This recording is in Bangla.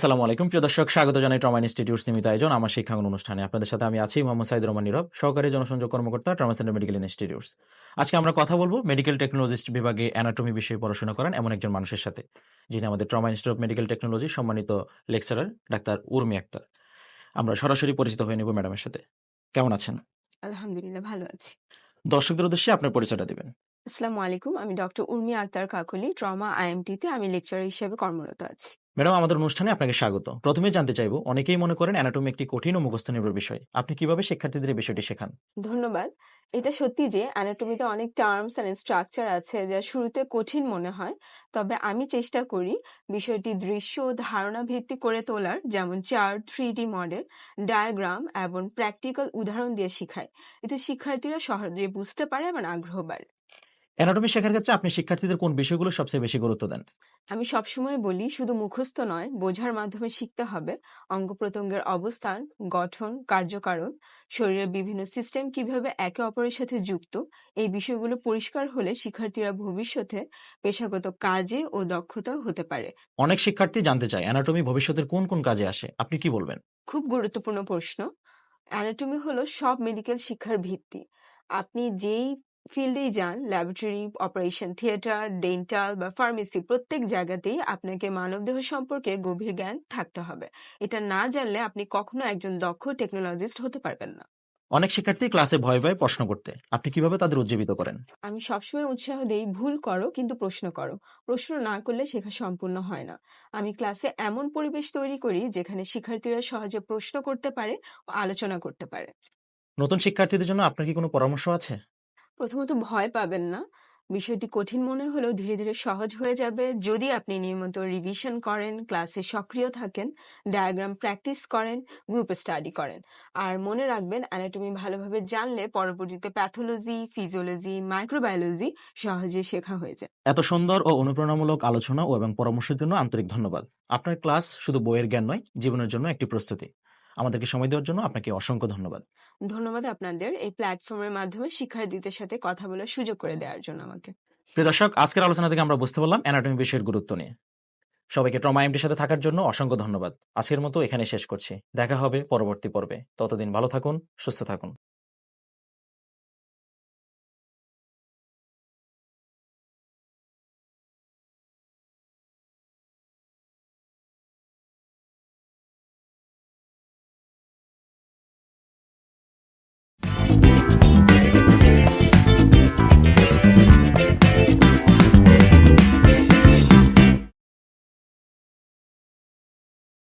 আসসালামু আলাইকুম। প্রিয় দর্শক স্বাগত জানাই ট্রমা ইনস্টিটিউট সীমিত আয়োজন আমার শিক্ষাঙ্গন অনুষ্ঠানে। আপনাদের সাথে আমি আছি মোহাম্মদ সাইদ রহমান নীরব সহকারী জনসংযোগ কর্মকর্তা ট্রমা সেন্টার মেডিকেল ইনস্টিটিউটস আজকে আমরা কথা বলব মেডিকেল টেকনোলজিস্ট বিভাগে অ্যানাটমি বিষয়ে পড়াশোনা করেন এমন একজন মানুষের সাথে যিনি আমাদের trauma institute of medical technology সম্মানিত লেকচারার ডাক্তার উর্মি আক্তার। আমরা সরাসরি পরিচিত হয়ে নেব ম্যাডামের সাথে। কেমন আছেন? আলহামদুলিল্লাহ ভালো আছি। দর্শকদের উদ্দেশ্যে আপনার পরিচয়টা দিবেন। আসসালামু আলাইকুম আমি ডক্টর উর্মি আক্তার কাকলি ট্রমা আইএমটিতে আমি লেকচারার হিসেবে কর্মরত আছি। ম্যাডাম, আমাদের অনুষ্ঠানে আপনাকে স্বাগত। প্রথমে জানতে চাইব, অনেকেই মনে করেন অ্যানাটমি একটি কঠিন ও মুখস্থ নির্ভর বিষয়। আপনি কীভাবে শিক্ষার্থীদের এই বিষয়টি শেখান? ধন্যবাদ। এটা সত্যি যে অ্যানাটমিতে অনেক টার্মস অ্যান্ড স্ট্রাকচার আছে যা শুরুতে কঠিন মনে হয়, তবে আমি চেষ্টা করি বিষয়টি দৃশ্য ও ধারণা ভিত্তিক করে তোলার, যেমন chart three D model diagram এবং প্র্যাকটিক্যাল উদাহরণ দিয়ে শেখাই এতে শিক্ষার্থীরা সহজে বুঝতে পারে এবং আগ্রহ বাড়ে। অ্যানাটমি শেখার ক্ষেত্রে আপনি শিক্ষার্থীদের কোন বিষয়গুলো সবচেয়ে বেশি গুরুত্ব দেন? আমি সবসময় বলি শুধু মুখস্থ নয় বোঝার মাধ্যমে শিখতে হবে। অঙ্গ প্রত্যঙ্গের অবস্থান গঠন কার্যকারণ শরীরের বিভিন্ন সিস্টেম কীভাবে একে অপরের সাথে যুক্ত এই বিষয়গুলো পরিষ্কার হলে শিক্ষার্থীরা ভবিষ্যতে পেশাগত কাজে ও দক্ষতাও হতে পারে। অনেক শিক্ষার্থী জানতে চায় অ্যানাটমি ভবিষ্যতের কোন কোন কাজে আসে? আপনি কি বলবেন? খুব গুরুত্বপূর্ণ প্রশ্ন। অ্যানাটমি হলো সব মেডিকেল শিক্ষার ভিত্তি। আপনি যেই ফিল্ডেই যান। ল্যাবরেটরি অপারেশন থিয়েটার ডেন্টাল বা ফার্মেসি প্রত্যেক জায়গাতেই আপনাকে মানবদেহ সম্পর্কে গভীর জ্ঞান থাকতে হবে। এটা না জানলে আপনি কখনো একজন দক্ষ টেকনোলজিস্ট হতে পারবেন না। অনেক শিক্ষার্থী ক্লাসে ভয় ভয় প্রশ্ন করতে। আপনি কীভাবে তাদের উজ্জীবিত করেন? আমি সবসময় উৎসাহ দেই ভুল করো কিন্তু প্রশ্ন করো। প্রশ্ন না করলে শেখা সম্পূর্ণ হয় না। আমি ক্লাসে এমন পরিবেশ তৈরি করি যেখানে শিক্ষার্থীরা সহজে প্রশ্ন করতে পারে ও আলোচনা করতে পারে। নতুন শিক্ষার্থীদের জন্য আপনার কি কোনো পরামর্শ আছে? প্রথমত ভয় পাবেন না। বিষয়টি কঠিন মনে হলেও ধীরে ধীরে সহজ হয়ে যাবে। যদি আপনি নিয়মিত রিভিশন করেন ক্লাসে সক্রিয় থাকেন ডায়াগ্রাম প্র্যাকটিস করেন গ্রুপ স্টাডি করেন। আর মনে রাখবেন অ্যানাটমি ভালোভাবে জানলে পরবর্তীতে প্যাথোলজি ফিজিওলজি মাইক্রোবায়োলজি সহজে শেখা হয়ে যায়। এত সুন্দর ও অনুপ্রেরণামূলক আলোচনা ও এবং পরামর্শের জন্য আন্তরিক ধন্যবাদ। আপনার ক্লাস শুধু বইয়ের জ্ঞান নয়, জীবনের জন্য একটি প্রস্তুতি। আমাদেরকে সময় দেওয়ার জন্য আপনাকে অসংখ্য ধন্যবাদ। ধন্যবাদ আপনাদের এই প্ল্যাটফর্মের মাধ্যমে শিক্ষার্থীদের সাথে কথা বলার সুযোগ করে দেওয়ার জন্য আমাকে। প্রিয় দর্শক আজকের আলোচনা থেকে আমরা বুঝতে পারলাম অ্যানাটমি বিষয়ের গুরুত্ব নিয়ে। সবাইকে ট্রমা এমটির সাথে থাকার জন্য অসংখ্য ধন্যবাদ। আজকের মতো এখানে শেষ করছি। দেখা হবে পরবর্তী পর্বে। ততদিন ভালো থাকুন সুস্থ থাকুন। Bye.